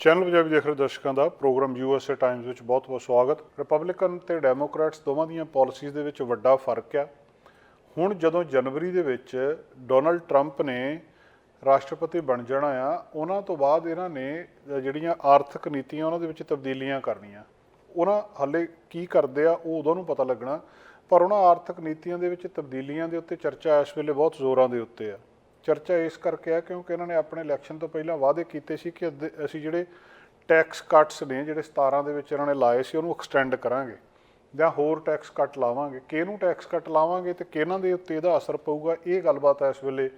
Channel Punjabi ਦੇਖ ਰਹੇ ਦਰਸ਼ਕਾਂ ਦਾ ਪ੍ਰੋਗਰਾਮ ਯੂਐਸਏ ਟਾਈਮਜ਼ ਵਿੱਚ ਬਹੁਤ-ਬਹੁਤ ਸਵਾਗਤ। ਰਿਪਬਲਿਕਨ ਤੇ ਡੈਮੋਕ੍ਰੈਟਸ ਦੋਵਾਂ ਦੀਆਂ ਪਾਲਿਸੀਜ਼ ਦੇ ਵਿੱਚ ਵੱਡਾ ਫ਼ਰਕ ਆ ਹੁਣ ਜਦੋਂ ਜਨਵਰੀ ਦੇ ਵਿੱਚ ਡੋਨਲਡ ਟਰੰਪ ਨੇ ਰਾਸ਼ਟਰਪਤੀ ਬਣ ਜਾਣਾ ਆ, ਉਹਨਾਂ ਤੋਂ ਬਾਅਦ ਇਹਨਾਂ ਨੇ ਜਿਹੜੀਆਂ ਆਰਥਿਕ ਨੀਤੀਆਂ ਉਹਨਾਂ ਦੇ ਵਿੱਚ ਤਬਦੀਲੀਆਂ ਕਰਨੀਆਂ। ਉਹਨਾਂ ਹਾਲੇ ਕੀ ਕਰਦੇ ਆ, ਉਹ ਉਦੋਂ ਨੂੰ ਪਤਾ ਲੱਗਣਾ, ਪਰ ਉਹਨਾਂ ਆਰਥਿਕ ਨੀਤੀਆਂ ਦੇ ਵਿੱਚ ਤਬਦੀਲੀਆਂ ਦੇ ਉੱਤੇ ਚਰਚਾ ਇਸ ਵੇਲੇ ਬਹੁਤ ਜ਼ੋਰਾਂ ਦੇ ਉੱਤੇ ਆ। ਚਰਚਾ ਇਸ ਕਰਕੇ ਆ ਕਿਉਂਕਿ ਇਹਨਾਂ ਨੇ ਆਪਣੇ ਇਲੈਕਸ਼ਨ ਤੋਂ ਪਹਿਲਾਂ ਵਾਅਦੇ ਕੀਤੇ ਸੀ ਕਿ ਅੱਧੇ- ਅਸੀਂ ਜਿਹੜੇ ਟੈਕਸ ਕੱਟਸ ਨੇ, ਜਿਹੜੇ 17 ਦੇ ਵਿੱਚ ਇਹਨਾਂ ਨੇ ਲਾਏ ਸੀ, ਉਹਨੂੰ ਐਕਸਟੈਂਡ ਕਰਾਂਗੇ ਜਾਂ ਹੋਰ ਟੈਕਸ ਕੱਟ ਲਾਵਾਂਗੇ। ਕਿਹਨੂੰ ਟੈਕਸ ਕੱਟ ਲਾਵਾਂਗੇ ਤੇ ਕਿਹਨਾਂ ਦੇ ਉੱਤੇ ਇਹਦਾ ਅਸਰ ਪਊਗਾ, ਇਹ ਗੱਲਬਾਤ ਇਸ ਵੇਲੇ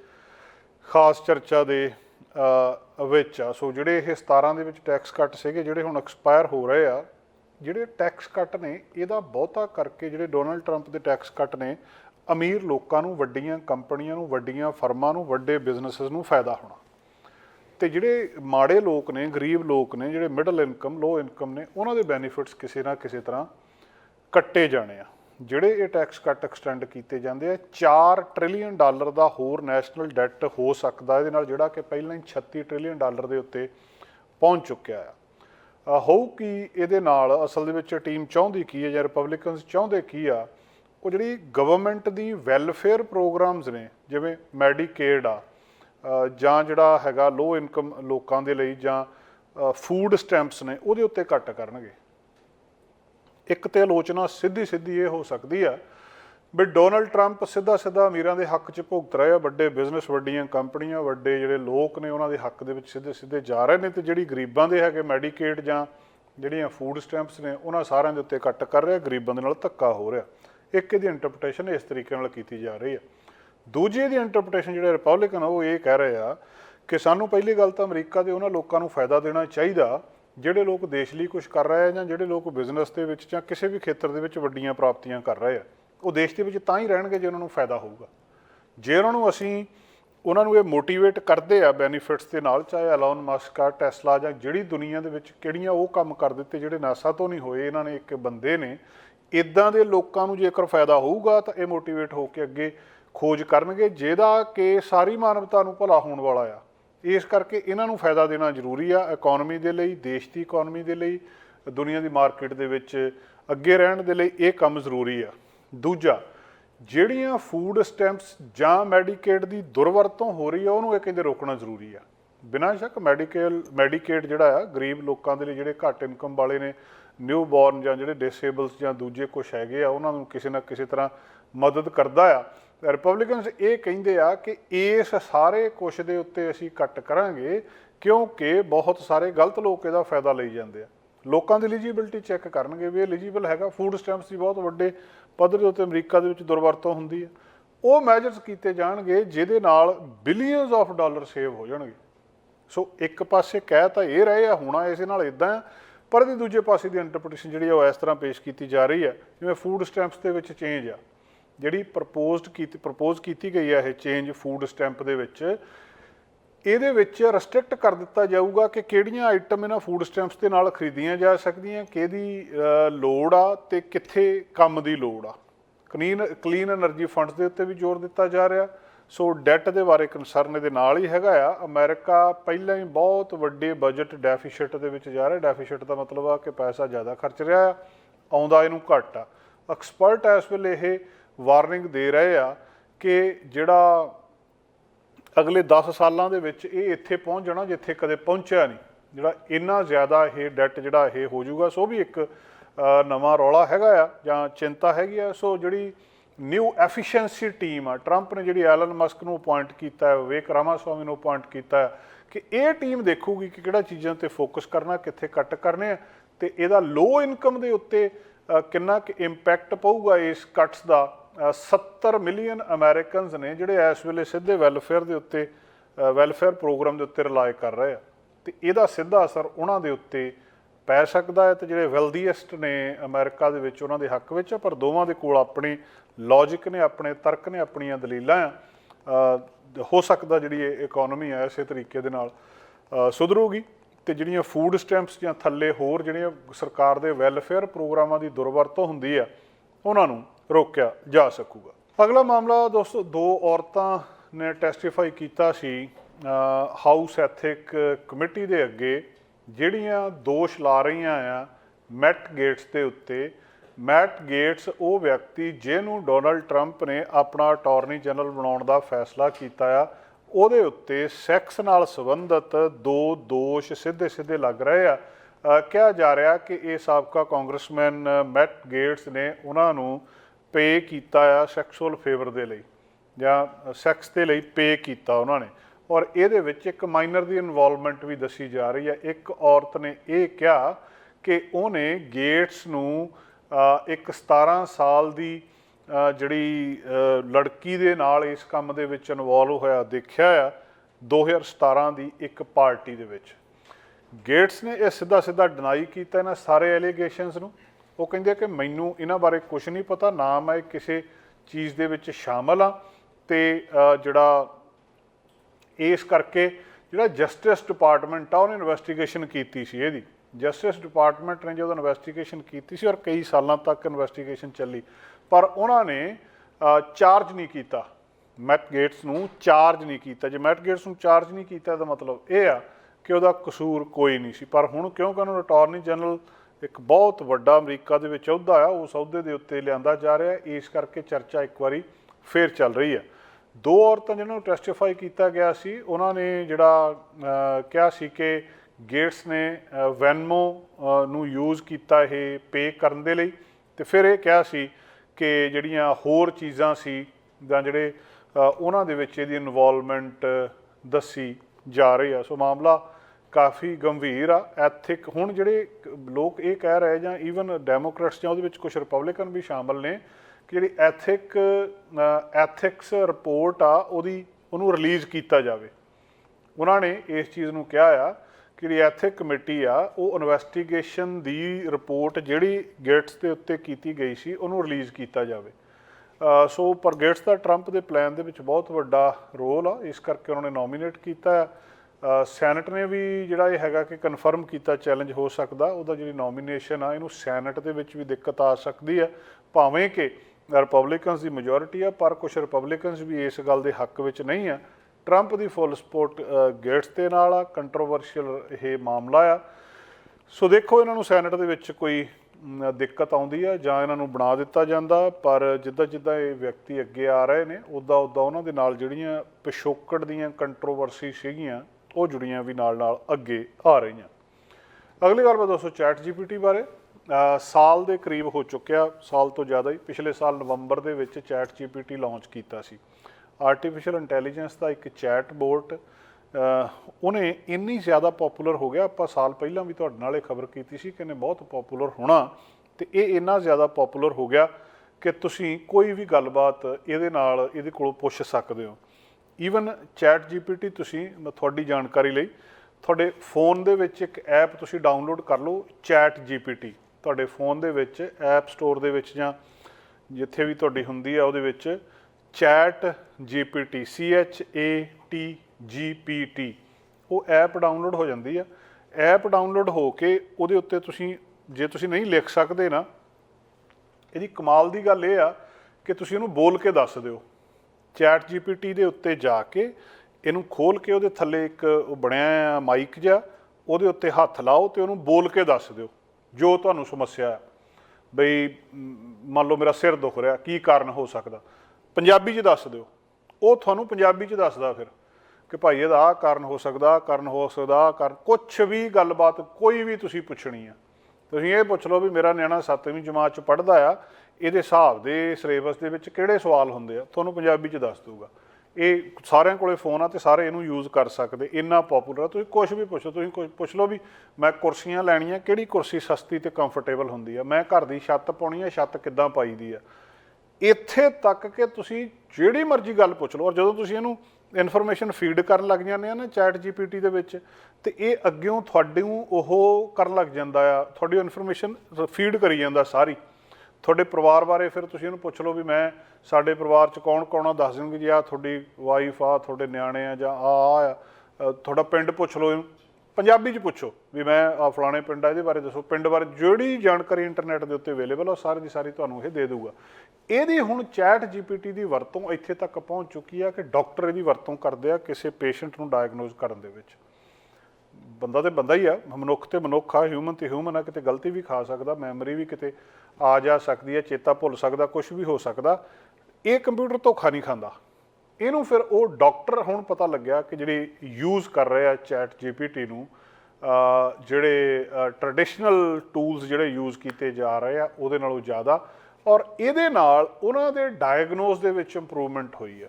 ਖਾਸ ਚਰਚਾ ਦੇ ਵਿੱਚ ਆ। ਸੋ ਜਿਹੜੇ ਇਹ 17 ਦੇ ਵਿੱਚ ਟੈਕਸ ਕੱਟ ਸੀਗੇ, ਜਿਹੜੇ ਹੁਣ ਐਕਸਪਾਇਰ ਹੋ ਰਹੇ ਆ, ਜਿਹੜੇ ਟੈਕਸ ਕੱਟ ਨੇ, ਇਹਦਾ ਬਹੁਤਾ ਕਰਕੇ ਜਿਹੜੇ ਡੋਨਲਡ ਟਰੰਪ ਦੇ ਟੈਕਸ ਕੱਟ ਨੇ ਅਮੀਰ ਲੋਕਾਂ ਨੂੰ, ਵੱਡੀਆਂ ਕੰਪਨੀਆਂ ਨੂੰ, ਵੱਡੀਆਂ ਫਰਮਾਂ ਨੂੰ, ਵੱਡੇ ਬਿਜ਼ਨੈਸਸ ਨੂੰ ਫਾਇਦਾ ਹੋਣਾ। ਤੇ ਜਿਹੜੇ ਮਾੜੇ ਲੋਕ ਨੇ, ਗਰੀਬ ਲੋਕ ਨੇ, ਜਿਹੜੇ ਮਿਡਲ ਇਨਕਮ ਲੋ ਇਨਕਮ ਨੇ, ਉਹਨਾਂ ਦੇ ਬੈਨੀਫਿਟਸ ਕਿਸੇ ਨਾ ਕਿਸੇ ਤਰ੍ਹਾਂ ਕੱਟੇ ਜਾਣੇ ਆ। ਜਿਹੜੇ ਇਹ ਟੈਕਸ ਕੱਟ ਐਕਸਟੈਂਡ ਕੀਤੇ ਜਾਂਦੇ ਆ 4 ਟ੍ਰਿਲੀਅਨ ਡਾਲਰ ਦਾ ਹੋਰ ਨੈਸ਼ਨਲ ਡੈਟ ਹੋ ਸਕਦਾ, ਇਹਦੇ ਨਾਲ ਜਿਹੜਾ ਕਿ ਪਹਿਲਾਂ ਹੀ 36 ਟ੍ਰਿਲੀਅਨ ਡਾਲਰ ਦੇ ਉੱਤੇ ਪਹੁੰਚ ਚੁੱਕਿਆ ਆ। ਹੋਊ ਕਿ ਇਹਦੇ ਨਾਲ, ਅਸਲ ਦੇ ਵਿੱਚ ਟੀਮ ਚਾਹੁੰਦੀ ਕੀ ਹੈ ਜਾਂ ਰਿਪਬਲਿਕਨਸ ਚਾਹੁੰਦੇ ਕੀ ਆ ਉਹ ਜਿਹੜੀ ਗਵਰਨਮੈਂਟ ਦੀ ਵੈਲਫੇਅਰ ਪ੍ਰੋਗਰਾਮਸ ਨੇ, ਜਿਵੇਂ ਮੈਡੀਕੇਡ ਆ ਜਾਂ ਜਿਹੜਾ ਹੈਗਾ ਲੋ ਇਨਕਮ ਲੋਕਾਂ ਦੇ ਲਈ ਜਾਂ ਫੂਡ ਸਟੈਂਪਸ ਨੇ, ਉਹਦੇ ਉੱਤੇ ਕੱਟ ਕਰਨਗੇ। ਇੱਕ ਤੇ ਆਲੋਚਨਾ ਸਿੱਧੀ ਸਿੱਧੀ ਇਹ ਹੋ ਸਕਦੀ ਆ ਵੀ ਡੋਨਲਡ ਟਰੰਪ ਸਿੱਧਾ ਸਿੱਧਾ ਅਮੀਰਾਂ ਦੇ ਹੱਕ 'ਚ ਭੁਗਤ ਰਹੇ ਆ, ਵੱਡੇ ਬਿਜ਼ਨਸ ਵੱਡੀਆਂ ਕੰਪਨੀਆਂ, ਵੱਡੇ ਜਿਹੜੇ ਲੋਕ ਨੇ, ਉਹਨਾਂ ਦੇ ਹੱਕ ਦੇ ਵਿੱਚ ਸਿੱਧੇ ਸਿੱਧੇ ਜਾ ਰਹੇ ਨੇ ਤੇ ਜਿਹੜੀ ਗਰੀਬਾਂ ਦੇ ਹੈਗੇ ਮੈਡੀਕੇਡ ਜਾਂ ਜਿਹੜੀਆਂ ਫੂਡ ਸਟੈਂਪਸ ਨੇ, ਉਹਨਾਂ ਸਾਰਿਆਂ ਦੇ ਉੱਤੇ ਕੱਟ ਕਰ ਰਿਹਾ, ਗਰੀਬਾਂ ਦੇ ਨਾਲ ਧੱਕਾ ਹੋ ਰਿਹਾ। ਇੱਕ ਇਹਦੀ ਇੰਟਰਪ੍ਰੀਟੇਸ਼ਨ ਇਸ ਤਰੀਕੇ ਨਾਲ ਕੀਤੀ ਜਾ ਰਹੀ ਹੈ। ਦੂਜੀ ਦੀ ਇੰਟਰਪ੍ਰੀਟੇਸ਼ਨ ਜਿਹੜੇ ਰਿਪਬਲਿਕਨ ਆ, ਉਹ ਇਹ ਕਹਿ ਰਹੇ ਆ ਕਿ ਸਾਨੂੰ ਪਹਿਲੀ ਗੱਲ ਤਾਂ ਅਮਰੀਕਾ ਦੇ ਉਹਨਾਂ ਲੋਕਾਂ ਨੂੰ ਫਾਇਦਾ ਦੇਣਾ ਚਾਹੀਦਾ, ਜਿਹੜੇ ਲੋਕ ਦੇਸ਼ ਲਈ ਕੁਝ ਕਰ ਰਹੇ ਆ ਜਾਂ ਜਿਹੜੇ ਲੋਕ ਬਿਜ਼ਨਸ ਦੇ ਵਿੱਚ ਜਾਂ ਕਿਸੇ ਵੀ ਖੇਤਰ ਦੇ ਵਿੱਚ ਵੱਡੀਆਂ ਪ੍ਰਾਪਤੀਆਂ ਕਰ ਰਹੇ ਆ, ਉਹ ਦੇਸ਼ ਦੇ ਵਿੱਚ ਤਾਂ ਹੀ ਰਹਿਣਗੇ ਜੇ ਉਹਨਾਂ ਨੂੰ ਫਾਇਦਾ ਹੋਊਗਾ। ਜੇ ਉਹਨਾਂ ਨੂੰ ਅਸੀਂ, ਉਹਨਾਂ ਨੂੰ ਇਹ ਮੋਟੀਵੇਟ ਕਰਦੇ ਆ ਬੈਨੀਫਿਟਸ ਦੇ ਨਾਲ, ਚਾਹੇ ਐਲਨ ਮਸਕ ਆ ਟੈਸਲਾ ਜਾਂ ਜਿਹੜੀ ਦੁਨੀਆ ਦੇ ਵਿੱਚ ਕਿਹੜੀਆਂ ਉਹ ਕੰਮ ਕਰ ਦਿੱਤੇ ਜਿਹੜੇ ਨਾਸਾ ਤੋਂ ਨਹੀਂ ਹੋਏ, ਇਹਨਾਂ ਨੇ ਇੱਕ ਬੰਦੇ ਨੇ ਇਦਾਂ ਦੇ ਲੋਕਾਂ ਨੂੰ ਜੇਕਰ ਫਾਇਦਾ ਹੋਊਗਾ ਤਾਂ ਇਹ ਮੋਟੀਵੇਟ ਹੋ ਕੇ ਅੱਗੇ ਖੋਜ ਕਰਨਗੇ, ਜਿਹਦਾ ਕਿ ਸਾਰੀ ਮਾਨਵਤਾ ਨੂੰ ਭਲਾ ਹੋਣ ਵਾਲਾ ਆ। ਇਸ ਕਰਕੇ ਇਹਨਾਂ ਨੂੰ ਫਾਇਦਾ ਦੇਣਾ ਜ਼ਰੂਰੀ ਆ ਇਕਨੋਮੀ ਦੇ ਲਈ, ਦੇਸ਼ ਦੀ ਇਕਨੋਮੀ ਦੇ ਲਈ, ਦੁਨੀਆ ਦੀ ਮਾਰਕੀਟ ਦੇ ਵਿੱਚ ਅੱਗੇ ਰਹਿਣ ਦੇ ਲਈ ਇਹ ਕੰਮ ਜ਼ਰੂਰੀ ਆ। ਦੂਜਾ, ਜਿਹੜੀਆਂ ਫੂਡ ਸਟੈਂਪਸ ਜਾਂ ਮੈਡੀਕੇਟ ਦੀ ਦੁਰਵਰਤੋਂ ਹੋ ਰਹੀ ਆ, ਉਹਨੂੰ ਇਹ ਕਹਿੰਦੇ ਰੋਕਣਾ ਜ਼ਰੂਰੀ ਆ। ਬਿਨਾਂ ਸ਼ੱਕ ਮੈਡੀਕਲ ਮੈਡੀਕੇਟ ਜਿਹੜਾ ਆ, ਗਰੀਬ ਲੋਕਾਂ ਦੇ ਲਈ ਜਿਹੜੇ ਘੱਟ ਇਨਕਮ ਵਾਲੇ ਨੇ ਨਿਊ ਬੋਰਨ ਜਾਂ ਜਿਹੜੇ ਡਿਸੇਬਲਸ ਜਾਂ ਦੂਜੇ ਕੁਝ ਹੈਗੇ ਆ, ਉਹਨਾਂ ਨੂੰ ਕਿਸੇ ਨਾ ਕਿਸੇ ਤਰ੍ਹਾਂ ਮਦਦ ਕਰਦਾ ਆ। ਰਿਪਬਲਿਕਨਸ ਇਹ ਕਹਿੰਦੇ ਆ ਕਿ ਇਸ ਸਾਰੇ ਕੁਛ ਦੇ ਉੱਤੇ ਅਸੀਂ ਕੱਟ ਕਰਾਂਗੇ ਕਿਉਂਕਿ ਬਹੁਤ ਸਾਰੇ ਗਲਤ ਲੋਕ ਇਹਦਾ ਫਾਇਦਾ ਲਈ ਜਾਂਦੇ ਆ। ਲੋਕਾਂ ਦੀ ਐਲੀਜੀਬਿਲਟੀ ਚੈੱਕ ਕਰਨਗੇ ਵੀ ਐਲੀਜੀਬਲ ਹੈਗਾ। ਫੂਡ ਸਟੈਂਪਸ ਦੀ ਬਹੁਤ ਵੱਡੇ ਪੱਧਰ ਦੇ ਉੱਤੇ ਅਮਰੀਕਾ ਦੇ ਵਿੱਚ ਦੁਰਵਰਤੋਂ ਹੁੰਦੀ ਹੈ ਉਹ ਮੈਜਰਸ ਕੀਤੇ ਜਾਣਗੇ ਜਿਹਦੇ ਨਾਲ ਬਿਲੀਅਨਸ ਆਫ ਡਾਲਰ ਸੇਵ ਹੋ ਜਾਣਗੇ। ਸੋ ਇੱਕ ਪਾਸੇ ਕਹਿ ਤਾਂ ਇਹ ਰਹੇ ਆ, ਹੋਣਾ ਇਸੇ ਨਾਲ ਇਦਾਂ ਪਰ ਇਹਦੀ ਦੂਜੇ ਪਾਸੇ ਦੀ ਇੰਟਰਪ੍ਰੀਟੇਸ਼ਨ ਜਿਹੜੀ ਆ ਉਹ ਇਸ ਤਰ੍ਹਾਂ ਪੇਸ਼ ਕੀਤੀ ਜਾ ਰਹੀ ਹੈ ਜਿਵੇਂ ਫੂਡ ਸਟੈਂਪਸ ਦੇ ਵਿੱਚ ਚੇਂਜ ਆ। ਜਿਹੜੀ ਪ੍ਰਪੋਜ਼ਡ ਕੀਤੀ ਪ੍ਰਪੋਜ਼ ਕੀਤੀ ਗਈ ਆ ਇਹ ਚੇਂਜ ਫੂਡ ਸਟੈਂਪ ਦੇ ਵਿੱਚ, ਇਹਦੇ ਵਿੱਚ ਰੈਸਟ੍ਰਿਕਟ ਕਰ ਦਿੱਤਾ ਜਾਊਗਾ ਕਿ ਕਿਹੜੀਆਂ ਆਈਟਮ ਇਹਨਾਂ ਫੂਡ ਸਟੈਂਪਸ ਦੇ ਨਾਲ ਖਰੀਦੀਆਂ ਜਾ ਸਕਦੀਆਂ, ਕਿਹਦੀ ਲੋੜ ਆ ਤੇ ਕਿੱਥੇ ਕੰਮ ਦੀ ਲੋੜ ਆ। ਕਲੀਨ ਕਲੀਨ એનર્ਜੀ ਫੰਡਸ ਦੇ ਉੱਤੇ ਵੀ ਜ਼ੋਰ ਦਿੱਤਾ ਜਾ ਰਿਹਾ। ਸੋ ਡੈਟ ਦੇ ਬਾਰੇ ਕੰਸਰਨ ਇਹਦੇ ਨਾਲ ਹੀ ਹੈਗਾ ਆ। ਅਮਰੀਕਾ ਪਹਿਲਾਂ ਹੀ ਬਹੁਤ ਵੱਡੇ ਬਜਟ ਡੈਫੀਸਿਟ ਦੇ ਵਿੱਚ ਜਾ ਰਿਹਾ। ਡੈਫੀਸਿਟ ਦਾ ਮਤਲਬ ਆ ਕਿ ਪੈਸਾ ਜ਼ਿਆਦਾ ਖਰਚ ਰਿਹਾ ਆ, ਆਉਂਦਾ ਇਹਨੂੰ ਘੱਟ ਆ। ਐਕਸਪਰਟ ਇਸ ਵੇਲੇ ਇਹ ਵਾਰਨਿੰਗ ਦੇ ਰਹੇ ਆ ਕਿ ਜਿਹੜਾ ਅਗਲੇ 10 ਸਾਲਾਂ ਦੇ ਵਿੱਚ ਇਹ ਇੱਥੇ ਪਹੁੰਚ ਜਾਣਾ ਜਿੱਥੇ ਕਦੇ ਪਹੁੰਚਿਆ ਨਹੀਂ। ਜਿਹੜਾ ਇੰਨਾ ਜ਼ਿਆਦਾ ਇਹ ਡੈਟ ਜਿਹੜਾ ਇਹ ਹੋ ਜਾਊਗਾ, ਸੋ ਵੀ ਇੱਕ ਨਵਾਂ ਰੌਲਾ ਹੈਗਾ ਆ ਜਾਂ ਚਿੰਤਾ ਹੈਗੀ ਆ। ਸੋ ਜਿਹੜੀ ਨਿਊ ਐਫੀਸ਼ੀਐਂਸੀ ਟੀਮ ਆ। ਟਰੰਪ ਨੇ ਜਿਹੜੀ ਐਲਨ ਮਸਕ ਨੂੰ ਅਪਾਇੰਟ ਕੀਤਾ ਹੈ ਵਿਵੇਕ ਰਾਮਾਸਵਾਮੀ ਨੂੰ ਅਪਾਇੰਟ ਕੀਤਾ ਹੈ ਕਿ ਇਹ ਟੀਮ ਦੇਖੂਗੀ ਕਿ ਕਿਹੜਾ ਚੀਜ਼ਾਂ ਤੇ ਫੋਕਸ ਕਰਨਾ ਕਿੱਥੇ ਕੱਟ ਕਰਨੇ ਆ ਤੇ ਇਹਦਾ ਲੋ ਇਨਕਮ ਦੇ ਉੱਤੇ ਕਿੰਨਾ ਕਿ ਇੰਪੈਕਟ ਪਊਗਾ ਇਸ ਕੱਟਸ ਦਾ? ਅ, 70 ਮਿਲੀਅਨ ਅਮਰੀਕਨਸ ਨੇ ਜਿਹੜੇ ਇਸ ਵੇਲੇ ਸਿੱਧੇ ਵੈਲਫੇਅਰ ਦੇ ਉੱਤੇ ਵੈਲਫੇਅਰ ਪ੍ਰੋਗਰਾਮ ਦੇ ਉੱਤੇ ਰਿਲਾਈ ਕਰ ਰਹੇ ਆ। ਤੇ ਇਹਦਾ ਸਿੱਧਾ ਅਸਰ ਉਹਨਾਂ ਦੇ ਉੱਤੇ ਪੈ ਸਕਦਾ ਹੈ ਤੇ ਜਿਹੜੇ ਵੈਲਦੀਐਸਟ ਨੇ ਅਮਰੀਕਾ ਦੇ ਵਿੱਚ ਉਹਨਾਂ ਦੇ ਹੱਕ ਵਿੱਚ ਆ ਪਰ ਦੋਵਾਂ ਦੇ ਕੋਲ ਆਪਣੀ ਲੌਜੀਕ ਨੇ ਆਪਣੇ, ਤਰਕ ਨੇ ਆਪਣੀਆਂ ਦਲੀਲਾਂ ਆ ਹੋ ਸਕਦਾ ਜਿਹੜੀ ਇਹ ਇਕਨੋਮੀ ਆ, ਇਸੇ ਤਰੀਕੇ ਦੇ ਨਾਲ ਸੁਧਰੂਗੀ ਤੇ ਜਿਹੜੀਆਂ ਫੂਡ ਸਟੈਂਪਸ ਜਾਂ ਥੱਲੇ ਹੋਰ ਜਿਹੜੀਆਂ ਸਰਕਾਰ ਦੇ ਵੈਲਫੇਅਰ ਪ੍ਰੋਗਰਾਮਾਂ ਦੀ ਦੁਰਵਰਤੋਂ ਹੁੰਦੀ ਆ, ਉਹਨਾਂ ਨੂੰ ਰੋਕਿਆ ਜਾ ਸਕੂਗਾ। ਅਗਲਾ ਮਾਮਲਾ ਦੋਸਤੋ, ਦੋ ਔਰਤਾਂ ਨੇ ਟੈਸਟੀਫਾਈ ਕੀਤਾ ਸੀ ਹਾਊਸ ਐਥਿਕ ਕਮੇਟੀ ਦੇ ਅੱਗੇ, ਜਿਹੜੀਆਂ ਦੋਸ਼ ਲਾ ਰਹੀਆਂ ਆ ਮੈਟ ਗੇਟਸ ਦੇ ਉੱਤੇ ਮੈਟ ਗੇਟਸ ਉਹ ਵਿਅਕਤੀ ਜਿਹਨੂੰ ਡੋਨਲਡ ਟਰੰਪ ਨੇ ਆਪਣਾ ਅਟਾਰਨੀ ਜਨਰਲ ਬਣਾਉਣ ਦਾ ਫੈਸਲਾ ਕੀਤਾ ਆ, ਉਹਦੇ ਉੱਤੇ ਸੈਕਸ ਨਾਲ ਸੰਬੰਧਿਤ ਦੋ ਦੋਸ਼ ਸਿੱਧੇ ਸਿੱਧੇ ਲੱਗ ਰਹੇ ਆ। ਕਿਹਾ ਜਾ ਰਿਹਾ ਕਿ ਇਹ ਸਾਬਕਾ ਕਾਂਗਰਸਮੈਨ ਮੈਟ ਗੇਟਸ ਨੇ ਉਹਨਾਂ ਨੂੰ ਪੇ ਕੀਤਾ ਆ ਸੈਕਸੁਅਲ ਫੇਵਰ ਦੇ ਲਈ, ਜਾਂ ਸੈਕਸ ਦੇ ਲਈ ਪੇ ਕੀਤਾ ਉਹਨਾਂ ਨੇ। ਔਰ ਇਹਦੇ ਵਿੱਚ ਇੱਕ ਮਾਈਨਰ ਦੀ ਇਨਵੋਲਵਮੈਂਟ ਵੀ ਦੱਸੀ ਜਾ ਰਹੀ ਹੈ ਇੱਕ ਔਰਤ ਨੇ ਇਹ ਕਿਹਾ ਕਿ ਉਹਨੇ ਗੇਟਸ ਨੂੰ ਇੱਕ 17 ਸਾਲ ਦੀ ਜਿਹੜੀ ਲੜਕੀ ਦੇ ਨਾਲ ਇਸ ਕੰਮ ਦੇ ਵਿੱਚ ਇਨਵੋਲਵ ਹੋਇਆ, ਦੇਖਿਆ ਆ 2017 ਦੀ ਇੱਕ ਪਾਰਟੀ ਦੇ ਵਿੱਚ। ਗੇਟਸ ਨੇ ਇਹ ਸਿੱਧਾ ਸਿੱਧਾ ਡਿਨਾਈ ਕੀਤਾ ਇਹਨਾਂ ਸਾਰੇ ਐਲੀਗੇਸ਼ਨਸ ਨੂੰ। ਉਹ ਕਹਿੰਦੇ ਕਿ ਮੈਨੂੰ ਇਹਨਾਂ ਬਾਰੇ ਕੁਝ ਨਹੀਂ ਪਤਾ, ਨਾ ਮੈਂ ਕਿਸੇ ਚੀਜ਼ ਦੇ ਵਿੱਚ ਸ਼ਾਮਲ ਆ ਤੇ ਜਿਹੜਾ ਇਸ ਕਰਕੇ ਜਿਹੜਾ ਜਸਟਿਸ ਡਿਪਾਰਟਮੈਂਟ ਆ, ਉਹਨੇ ਇਨਵੈਸਟੀਗੇਸ਼ਨ ਕੀਤੀ ਸੀ ਇਹਦੀ। ਜਸਟਿਸ ਡਿਪਾਰਟਮੈਂਟ ਨੇ ਜਦੋਂ ਇਨਵੈਸਟੀਗੇਸ਼ਨ ਕੀਤੀ ਸੀ ਔਰ ਕਈ ਸਾਲਾਂ ਤੱਕ ਇਨਵੈਸਟੀਗੇਸ਼ਨ ਚੱਲੀ, ਪਰ ਉਹਨਾਂ ਨੇ ਚਾਰਜ ਨਹੀਂ ਕੀਤਾ। ਮੈਟ ਗੇਟਸ ਨੂੰ ਚਾਰਜ ਨਹੀਂ ਕੀਤਾ। ਜੇ ਮੈਟ ਗੇਟਸ ਨੂੰ ਚਾਰਜ ਨਹੀਂ ਕੀਤਾ ਤਾਂ ਮਤਲਬ ਇਹ ਆ ਕਿ ਉਹਦਾ ਕਸੂਰ ਕੋਈ ਨਹੀਂ ਸੀ। ਪਰ ਹੁਣ ਕਿਉਂਕਿ ਉਹਨਾਂ ਨੂੰ ਅਟਾਰਨੀ ਜਨਰਲ ਇੱਕ ਬਹੁਤ ਵੱਡਾ ਅਮਰੀਕਾ ਦੇ ਵਿੱਚ ਅਹੁਦਾ ਆ ਉਸ ਅਹੁਦੇ ਦੇ ਉੱਤੇ ਲਿਆਂਦਾ ਜਾ ਰਿਹਾ ਇਸ ਕਰਕੇ ਚਰਚਾ ਇੱਕ ਵਾਰੀ ਫੇਰ ਚੱਲ ਰਹੀ ਹੈ। ਦੋ ਔਰਤਾਂ ਜਿਹਨਾਂ ਨੂੰ ਟੈਸਟੀਫਾਈ ਕੀਤਾ ਗਿਆ ਸੀ, ਉਹਨਾਂ ਨੇ ਜਿਹੜਾ ਕਿਹਾ ਸੀ ਕਿ ਗੇਟਸ ਨੇ ਵੈਨਮੋ ਨੂੰ ਯੂਜ਼ ਕੀਤਾ ਇਹ ਪੇ ਕਰਨ ਦੇ ਲਈ। ਤੇ ਫਿਰ ਇਹ ਕਿਹਾ ਸੀ ਕਿ ਜਿਹੜੀਆਂ ਹੋਰ ਚੀਜ਼ਾਂ ਸੀ ਜਾਂ ਜਿਹੜੇ ਉਹਨਾਂ ਦੇ ਵਿੱਚ ਇਹਦੀ ਇਨਵੋਲਵਮੈਂਟ ਦੱਸੀ ਜਾ ਰਹੀ ਆ। ਸੋ ਮਾਮਲਾ ਕਾਫੀ ਗੰਭੀਰ ਆ, ਐਥਿਕ। ਹੁਣ ਜਿਹੜੇ ਲੋਕ ਇਹ ਕਹਿ ਰਹੇ ਜਾਂ ਈਵਨ ਡੈਮੋਕ੍ਰੈਟਸ ਜਾਂ ਉਹਦੇ ਵਿੱਚ ਕੁਝ ਰਿਪਬਲਿਕਨ ਵੀ ਸ਼ਾਮਲ ਨੇ ਕਿ ਜਿਹੜੀ ਐਥਿਕ ਐਥਿਕਸ ਰਿਪੋਰਟ ਆ, ਉਹਦੀ, ਉਹਨੂੰ ਰਿਲੀਜ਼ ਕੀਤਾ ਜਾਵੇ। ਉਹਨਾਂ ਨੇ ਇਸ ਚੀਜ਼ ਨੂੰ ਕਿਹਾ ਆ ਜਿਹੜੀ ਐਥਿਕ ਕਮੇਟੀ ਆ ਉਹ ਇਨਵੈਸਟੀਗੇਸ਼ਨ ਦੀ ਰਿਪੋਰਟ ਜਿਹੜੀ ਗੇਟਸ ਦੇ ਉੱਤੇ ਕੀਤੀ ਗਈ ਸੀ ਉਹਨੂੰ ਰਿਲੀਜ਼ ਕੀਤਾ ਜਾਵੇ। ਸੋ ਪਰ ਗੇਟਸ ਦਾ ਟਰੰਪ ਦੇ ਪਲਾਨ ਦੇ ਵਿੱਚ ਬਹੁਤ ਵੱਡਾ ਰੋਲ ਆ ਇਸ ਕਰਕੇ ਉਹਨਾਂ ਨੇ ਨੋਮੀਨੇਟ ਕੀਤਾ ਆ। ਅ, ਸੈਨੇਟ ਨੇ ਵੀ ਜਿਹੜਾ ਇਹ ਹੈਗਾ ਕਿ ਕਨਫਰਮ ਕੀਤਾ ਚੈਲੰਜ ਹੋ ਸਕਦਾ ਉਹਦਾ ਜਿਹੜੀ ਨੋਮੀਨੇਸ਼ਨ ਆ ਇਹਨੂੰ ਸੈਨੇਟ ਦੇ ਵਿੱਚ ਵੀ ਦਿੱਕਤ ਆ ਸਕਦੀ ਆ ਭਾਵੇਂ ਕਿ ਰਿਪਬਲਿਕਨਸ ਦੀ ਮੈਜੋਰਿਟੀ ਆ ਪਰ ਕੁਝ ਰਿਪਬਲਿਕਨਸ ਵੀ ਇਸ ਗੱਲ ਦੇ ਹੱਕ ਵਿੱਚ ਨਹੀਂ ਆ। ਟਰੰਪ ਦੀ ਫੁੱਲ ਸਪੋਰਟ ਗੇਟਸ ਦੇ ਨਾਲ ਆ ਕੰਟਰੋਵਰਸ਼ੀਅਲ ਇਹ ਮਾਮਲਾ ਆ। ਸੋ ਦੇਖੋ, ਇਹਨਾਂ ਨੂੰ ਸੈਨੇਟ ਦੇ ਵਿੱਚ ਕੋਈ ਦਿੱਕਤ ਆਉਂਦੀ ਆ ਜਾਂ ਇਹਨਾਂ ਨੂੰ ਬਣਾ ਦਿੱਤਾ ਜਾਂਦਾ, ਪਰ ਜਿੱਦਾਂ ਜਿੱਦਾਂ ਇਹ ਵਿਅਕਤੀ ਅੱਗੇ ਆ ਰਹੇ ਨੇ ਉਦਾਂ ਉਦਾਂ ਉਹਨਾਂ ਦੇ ਨਾਲ ਜਿਹੜੀਆਂ ਪਿਛੋਕੜ ਦੀਆਂ ਕੰਟਰੋਵਰਸੀ ਸੀਗੀਆਂ, ਉਹ ਜੁੜੀਆਂ ਵੀ ਨਾਲ ਨਾਲ ਅੱਗੇ ਆ ਰਹੀਆਂ। ਅਗਲੀ ਗੱਲ ਮੈਂ ਦੋਸਤੋ ਚੈਟ ਜੀਪੀਟੀ ਬਾਰੇ। ਸਾਲ ਦੇ ਕਰੀਬ ਹੋ ਚੁੱਕਿਆ, ਸਾਲ ਤੋਂ ਜ਼ਿਆਦਾ ਹੀ, ਪਿਛਲੇ ਸਾਲ ਨਵੰਬਰ ਦੇ ਵਿੱਚ ਚੈਟ ਜੀਪੀਟੀ ਲਾਂਚ ਕੀਤਾ ਸੀ। ਆਰਟੀਫੀਸ਼ੀਅਲ ਇੰਟੈਲੀਜੈਂਸ ਦਾ ਇੱਕ ਚੈਟ ਬੋਟ ਉਹਨੇ ਇੰਨੀ ਜ਼ਿਆਦਾ ਪਪੂਲਰ ਹੋ ਗਿਆ, ਆਪਾਂ ਸਾਲ ਪਹਿਲਾਂ ਵੀ ਤੁਹਾਡੇ ਨਾਲ ਇਹ ਖਬਰ ਕੀਤੀ ਸੀ ਕਿ ਇਹਨੇ ਬਹੁਤ ਪਪੂਲਰ ਹੋਣਾ ਤੇ ਇਹ ਇੰਨਾ ਜ਼ਿਆਦਾ ਪਪੂਲਰ ਹੋ ਗਿਆ ਕਿ ਤੁਸੀਂ ਕੋਈ ਵੀ ਗੱਲਬਾਤ ਇਹਦੇ ਨਾਲ, ਇਹਦੇ ਕੋਲੋਂ ਪੁੱਛ ਸਕਦੇ ਹੋ। ਈਵਨ ਚੈਟ ਜੀਪੀਟੀ ਤੁਸੀਂ, ਮੈਂ ਤੁਹਾਡੀ ਜਾਣਕਾਰੀ ਲਈ, ਤੁਹਾਡੇ ਫੋਨ ਦੇ ਵਿੱਚ ਇੱਕ ਐਪ ਤੁਸੀਂ ਡਾਊਨਲੋਡ ਕਰ ਲਓ ਚੈਟ ਜੀਪੀਟੀ ਤੁਹਾਡੇ ਫੋਨ ਦੇ ਵਿੱਚ ਐਪ ਸਟੋਰ ਦੇ ਵਿੱਚ ਜਾਂ ਜਿੱਥੇ ਵੀ ਤੁਹਾਡੀ ਹੁੰਦੀ ਆ, ਉਹਦੇ ਵਿੱਚ chat GPT C H A T G P T ਉਹ ਐਪ ਡਾਊਨਲੋਡ ਹੋ ਜਾਂਦੀ ਆ। ਐਪ ਡਾਊਨਲੋਡ ਹੋ ਕੇ ਉਹਦੇ ਉੱਤੇ ਤੁਸੀਂ, ਜੇ ਤੁਸੀਂ ਨਹੀਂ ਲਿਖ ਸਕਦੇ ਨਾ, ਇਹਦੀ ਕਮਾਲ ਦੀ ਗੱਲ ਇਹ ਆ ਕਿ ਤੁਸੀਂ ਉਹਨੂੰ ਬੋਲ ਕੇ ਦੱਸ ਦਿਓ। ਚੈਟ ਜੀਪੀਟੀ ਦੇ ਉੱਤੇ ਜਾ ਕੇ ਇਹਨੂੰ ਖੋਲ ਕੇ ਉਹਦੇ ਥੱਲੇ ਇੱਕ ਉਹ ਬਣਿਆ ਆ ਮਾਈਕ ਜਿਹਾ, ਉਹਦੇ ਉੱਤੇ ਹੱਥ ਲਾਓ ਤੇ ਉਹਨੂੰ ਬੋਲ ਕੇ ਦੱਸ ਦਿਓ, ਜੋ ਤੁਹਾਨੂੰ ਸਮੱਸਿਆ ਹੈ ਬਈ ਮੰਨ ਲਓ ਮੇਰਾ ਸਿਰ ਦੁਖ ਰਿਹਾ, ਕੀ ਕਾਰਨ ਹੋ ਸਕਦਾ? ਪੰਜਾਬੀ 'ਚ ਦੱਸ ਦਿਓ। ਉਹ ਤੁਹਾਨੂੰ ਪੰਜਾਬੀ 'ਚ ਦੱਸਦਾ ਫਿਰ ਕਿ ਭਾਈ ਇਹਦਾ ਆਹ ਕਾਰਨ ਹੋ ਸਕਦਾ, ਆਹ ਕਾਰਨ ਹੋ ਸਕਦਾ, ਆਹ ਕਾਰਨ ਕੁਝ ਵੀ ਗੱਲਬਾਤ ਕੋਈ ਵੀ ਤੁਸੀਂ ਪੁੱਛਣੀ ਆ। ਤੁਸੀਂ ਇਹ ਪੁੱਛ ਲਓ ਵੀ ਮੇਰਾ ਨਿਆਣਾ 7ਵੀਂ ਜਮਾਤ 'ਚ ਪੜ੍ਹਦਾ ਆ, ਇਹਦੇ ਹਿਸਾਬ ਦੇ ਸਿਲੇਬਸ ਦੇ ਵਿੱਚ ਕਿਹੜੇ ਸਵਾਲ ਹੁੰਦੇ ਆ, ਤੁਹਾਨੂੰ ਪੰਜਾਬੀ 'ਚ ਦੱਸ ਦਊਗਾ। ਇਹ ਸਾਰਿਆਂ ਕੋਲੇ ਫੋਨ ਆ ਤੇ ਸਾਰੇ ਇਹਨੂੰ ਯੂਜ਼ ਕਰ ਸਕਦੇ, ਇੰਨਾ ਪਪੂਲਰ ਆ। ਤੁਸੀਂ ਕੁਝ ਵੀ ਪੁੱਛੋ, ਤੁਸੀਂ ਕੁਝ ਪੁੱਛ ਲਓ ਵੀ ਮੈਂ ਕੁਰਸੀਆਂ ਲੈਣੀਆਂ, ਕਿਹੜੀ ਕੁਰਸੀ ਸਸਤੀ ਤੇ ਕੰਫਰਟੇਬਲ ਹੁੰਦੀ ਆ? ਮੈਂ ਘਰ ਦੀ ਛੱਤ ਪਾਉਣੀ ਆ, ਛੱਤ ਕਿੱਦਾਂ ਪਾਈਦੀ ਆ? ਇੱਥੇ ਤੱਕ ਕਿ ਤੁਸੀਂ ਜਿਹੜੀ ਮਰਜ਼ੀ ਗੱਲ ਪੁੱਛ ਲਓ ਔਰ ਜਦੋਂ ਤੁਸੀਂ ਇਹਨੂੰ ਇਨਫੋਰਮੇਸ਼ਨ ਫੀਡ ਕਰਨ ਲੱਗ ਜਾਂਦੇ ਆ ਨਾ ਚੈਟ ਜੀਪੀਟੀ ਦੇ ਵਿੱਚ, ਤੇ ਇਹ ਅੱਗਿਓਂ ਤੁਹਾਡੇ ਨੂੰ ਉਹ ਕਰਨ ਲੱਗ ਜਾਂਦਾ ਆ, ਤੁਹਾਡੀ ਇਨਫੋਰਮੇਸ਼ਨ ਫੀਡ ਕਰੀ ਜਾਂਦਾ ਸਾਰੀ। ਤੁਹਾਡੇ ਪਰਿਵਾਰ ਬਾਰੇ ਫਿਰ ਤੁਸੀਂ ਇਹਨੂੰ ਪੁੱਛ ਲਓ ਵੀ ਮੈਂ, ਸਾਡੇ ਪਰਿਵਾਰ ਚ ਕੌਣ ਕੌਣ ਆ, ਦੱਸ ਦੇਣਗੇ ਜੀ ਆ ਤੁਹਾਡੀ ਵਾਈਫ ਆ, ਤੁਹਾਡੇ ਨਿਆਣੇ ਆ ਜਾਂ ਆ ਆ ਤੁਹਾਡਾ ਪਿੰਡ ਪੁੱਛ ਲਓ ਇਹਨੂੰ। ਪੰਜਾਬੀ ਚ ਪੁੱਛੋ ਵੀ ਮੈਂ ਆ ਫਲਾਣੇ ਪਿੰਡ ਆ, ਇਹਦੇ ਬਾਰੇ ਦੱਸੋ। ਪਿੰਡ ਬਾਰੇ ਜਿਹੜੀ ਜਾਣਕਾਰੀ ਇੰਟਰਨੈਟ ਦੇ ਉੱਤੇ ਅਵੇਲੇਬਲ ਆ, ਉਹ ਸਾਰੀ ਦੀ ਸਾਰੀ ਤੁਹਾਨੂੰ ਇਹ ਦੇ ਦਊਗਾ। ਇਹਦੀ ਹੁਣ ਚੈਟ ਜੀਪੀਟੀ ਦੀ ਵਰਤੋਂ ਇੱਥੇ ਤੱਕ ਪਹੁੰਚ ਚੁੱਕੀ ਆ ਕਿ ਡਾਕਟਰ ਇਹਦੀ ਵਰਤੋਂ ਕਰਦੇ ਆ ਕਿਸੇ ਪੇਸ਼ੈਂਟ ਨੂੰ ਡਾਇਗਨੋਜ਼ ਕਰਨ ਦੇ ਵਿੱਚ। ਬੰਦਾ ਤੇ ਬੰਦਾ ਹੀ ਆ, ਮਨੁੱਖ ਤੇ ਮਨੁੱਖ ਆ ਹਿਊਮਨ ਤੇ ਹਿਊਮਨ ਆ, ਕਿਤੇ ਗਲਤੀ ਵੀ ਖਾ ਸਕਦਾ ਮੈਮਰੀ ਵੀ ਕਿਤੇ ਆ ਜਾ ਸਕਦੀ ਹੈ ਚੇਤਾ ਭੁੱਲ ਸਕਦਾ ਕੁਝ ਵੀ ਹੋ ਸਕਦਾ। ਇਹ ਕੰਪਿਊਟਰ ਧੋਖਾ ਨਹੀਂ ਖਾਂਦਾ। ਇਹਨੂੰ ਫਿਰ ਉਹ ਡਾਕਟਰ ਹੁਣ ਪਤਾ ਲੱਗਿਆ ਕਿ ਜਿਹੜੇ ਯੂਜ਼ ਕਰ ਰਹੇ ਆ ਚੈਟ ਜੀਪੀਟੀ ਨੂੰ ਜਿਹੜੇ ਟ੍ਰੈਡੀਸ਼ਨਲ ਟੂਲਸ ਜਿਹੜੇ ਯੂਜ਼ ਕੀਤੇ ਜਾ ਰਹੇ ਆ, ਉਹਦੇ ਨਾਲੋਂ ਜ਼ਿਆਦਾ। ਔਰ ਇਹਦੇ ਨਾਲ ਉਹਨਾਂ ਦੇ ਡਾਇਗਨੋਸ ਦੇ ਵਿੱਚ ਇੰਪਰੂਵਮੈਂਟ ਹੋਈ ਆ।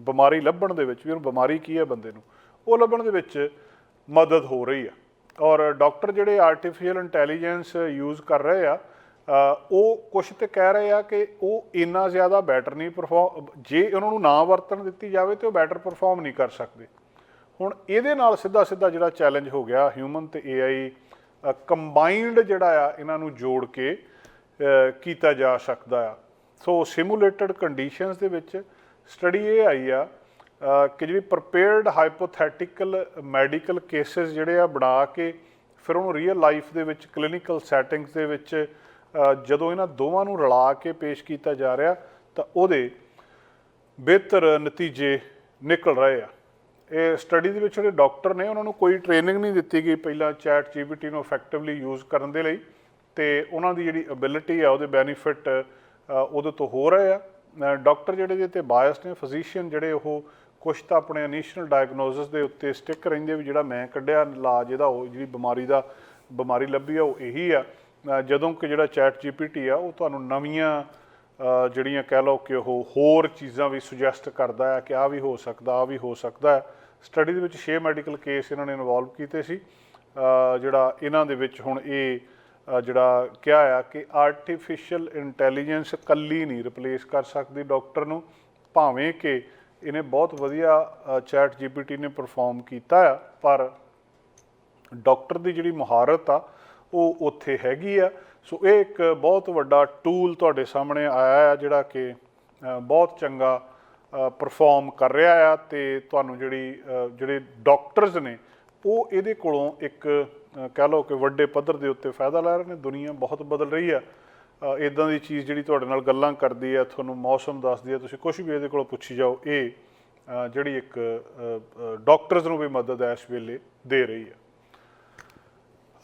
ਬਿਮਾਰੀ ਲੱਭਣ ਦੇ ਵਿੱਚ ਵੀ, ਉਹਨੂੰ ਬਿਮਾਰੀ ਕੀ ਹੈ ਬੰਦੇ ਨੂੰ? ਉਹ ਲੱਭਣ ਦੇ ਵਿੱਚ ਮਦਦ ਹੋ ਰਹੀ ਆ। ਔਰ ਡਾਕਟਰ ਜਿਹੜੇ ਆਰਟੀਫੀਸ਼ੀਅਲ ਇੰਟੈਲੀਜੈਂਸ ਯੂਜ਼ ਕਰ ਰਹੇ ਆ ਉਹ ਕੁਝ ਤੇ ਕਹਿ ਰਹੇ ਆ ਕਿ ਉਹ ਇੰਨਾ ਜ਼ਿਆਦਾ ਬੈਟਰ ਨਹੀਂ ਪਰਫਾਰਮ ਜੇ ਉਹਨਾਂ ਨੂੰ ਨਾ ਵਰਤਣ ਦਿੱਤੀ ਜਾਵੇ ਤੇ ਉਹ ਬੈਟਰ ਪਰਫਾਰਮ ਨਹੀਂ ਕਰ ਸਕਦੇ। ਹੁਣ ਇਹਦੇ ਨਾਲ ਸਿੱਧਾ ਸਿੱਧਾ ਜਿਹੜਾ ਚੈਲੰਜ ਹੋ ਗਿਆ ਹਿਊਮਨ ਤੇ ਏਆਈ ਕੰਬਾਈਨਡ ਜਿਹੜਾ ਆ, ਇਹਨਾਂ ਨੂੰ ਜੋੜ ਕੇ ਕੀਤਾ ਜਾ ਸਕਦਾ ਆ। ਸੋ ਸਿਮੂਲੇਟਡ ਕੰਡੀਸ਼ਨਸ ਦੇ ਵਿੱਚ ਸਟੱਡੀ ਇਹ ਆਈ ਆ ਕਿ ਜਿਹੜੀ ਪ੍ਰਪੇਅਰਡ ਹਾਈਪੋਥੈਟੀਕਲ ਮੈਡੀਕਲ ਕੇਸਿਸ ਜਿਹੜੇ ਆ ਬਣਾ ਕੇ, ਫਿਰ ਉਹਨੂੰ ਰੀਅਲ ਲਾਈਫ ਦੇ ਵਿੱਚ ਕਲੀਨਿਕਲ ਸੈਟਿੰਗਸ ਦੇ ਵਿੱਚ ਜਦੋਂ ਇਹਨਾਂ ਦੋਵਾਂ ਨੂੰ ਰਲਾ ਕੇ ਪੇਸ਼ ਕੀਤਾ ਜਾ ਰਿਹਾ, ਤਾਂ ਉਹਦੇ ਬਿਹਤਰ ਨਤੀਜੇ ਨਿਕਲ ਰਹੇ ਆ। ਇਹ ਸਟੱਡੀ ਦੇ ਵਿੱਚ ਜਿਹੜੇ ਡਾਕਟਰ ਨੇ, ਉਹਨਾਂ ਨੂੰ ਕੋਈ ਟ੍ਰੇਨਿੰਗ ਨਹੀਂ ਦਿੱਤੀ ਗਈ ਪਹਿਲਾਂ ਚੈਟ ਜੀਪੀਟੀ ਨੂੰ ਇਫੈਕਟਿਵਲੀ ਯੂਜ਼ ਕਰਨ ਦੇ ਲਈ ਤੇ ਉਹਨਾਂ ਦੀ ਜਿਹੜੀ ਐਬਿਲਿਟੀ ਆ, ਉਹਦੇ ਬੈਨੀਫਿਟ ਉਹਦੇ ਤੋਂ ਹੋ ਰਹੇ ਆ। ਡਾਕਟਰ ਜਿਹੜੇ ਜਿਹਦੇ ਤੇ ਬਾਇਸ ਨੇ ਫਿਜ਼ੀਸ਼ੀਅਨ ਜਿਹੜੇ ਉਹ ਕੁਝ ਤਾਂ ਆਪਣੇ ਇਨੀਸ਼ੀਅਲ ਡਾਇਗਨੋਸਿਸ ਦੇ ਉੱਤੇ ਸਟਿਕ ਰਹਿੰਦੇ ਵੀ ਜਿਹੜਾ ਮੈਂ ਕੱਢਿਆ ਇਲਾਜ, ਇਹਦਾ ਉਹ ਜਿਹੜੀ ਬਿਮਾਰੀ ਦਾ, ਬਿਮਾਰੀ ਲੱਭੀ ਆ, ਉਹ ਇਹੀ ਆ। ਜਦੋਂ ਕਿ ਜਿਹੜਾ ਚੈਟ ਜੀਪੀਟੀ ਆ, ਉਹ ਤੁਹਾਨੂੰ ਨਵੀਆਂ ਜਿਹੜੀਆਂ ਕਹਿ ਲਓ ਕਿ ਉਹ ਹੋਰ ਚੀਜ਼ਾਂ ਵੀ ਸੁਜੈਸਟ ਕਰਦਾ ਹੈ ਕਿ ਆ ਵੀ ਹੋ ਸਕਦਾ ਆ ਵੀ ਹੋ ਸਕਦਾ ਹੈ। ਸਟੱਡੀ ਦੇ ਵਿੱਚ 6 ਮੈਡੀਕਲ ਕੇਸ ਇਹਨਾਂ ਨੇ ਇਨਵੋਲਵ ਕੀਤੇ ਸੀ। ਜਿਹੜਾ ਇਹਨਾਂ ਦੇ ਵਿੱਚ ਹੁਣ ਇਹ ਜਿਹੜਾ ਕਿਹਾ ਆ ਕਿ ਆਰਟੀਫੀਸ਼ੀਅਲ ਇੰਟੈਲੀਜੈਂਸ ਕੱਲੀ ਨਹੀਂ ਰਿਪਲੇਸ ਕਰ ਸਕਦੀ ਡਾਕਟਰ ਨੂੰ, ਭਾਵੇਂ ਕਿ ਇਹਨੇ ਬਹੁਤ ਵਧੀਆ ਚੈਟ ਜੀਪੀਟੀ ਨੇ ਪਰਫਾਰਮ ਕੀਤਾ ਆ, ਪਰ ਡਾਕਟਰ ਦੀ ਜਿਹੜੀ ਮਹਾਰਤ ਆ ਉਹ ਉੱਥੇ ਹੈਗੀ ਆ। ਸੋ ਇਹ ਇੱਕ ਬਹੁਤ ਵੱਡਾ ਟੂਲ ਤੁਹਾਡੇ ਸਾਹਮਣੇ ਆਇਆ ਆ, ਜਿਹੜਾ ਕਿ ਬਹੁਤ ਚੰਗਾ ਪਰਫਾਰਮ ਕਰ ਰਿਹਾ ਆ ਤੇ ਤੁਹਾਨੂੰ ਜਿਹੜੀ ਜਿਹੜੇ ਡਾਕਟਰਸ ਨੇ, ਉਹ ਇਹਦੇ ਕੋਲੋਂ ਇੱਕ ਕਹਿ ਲਓ ਕਿ ਵੱਡੇ ਪੱਧਰ ਦੇ ਉੱਤੇ ਫਾਇਦਾ ਲੈ ਰਹੇ ਨੇ। ਦੁਨੀਆ ਬਹੁਤ ਬਦਲ ਰਹੀ ਆ। ਇਦਾਂ ਦੀ ਚੀਜ਼ ਜਿਹੜੀ ਤੁਹਾਡੇ ਨਾਲ ਗੱਲਾਂ ਕਰਦੀ ਆ, ਤੁਹਾਨੂੰ ਮੌਸਮ ਦੱਸਦੀ ਆ, ਤੁਸੀਂ ਕੁਝ ਵੀ ਇਹਦੇ ਕੋਲੋਂ ਪੁੱਛੀ ਜਾਓ, ਇਹ ਜਿਹੜੀ ਇੱਕ ਡਾਕਟਰਸ ਨੂੰ ਵੀ ਮਦਦ ਇਸ ਵੇਲੇ ਦੇ ਰਹੀ ਆ।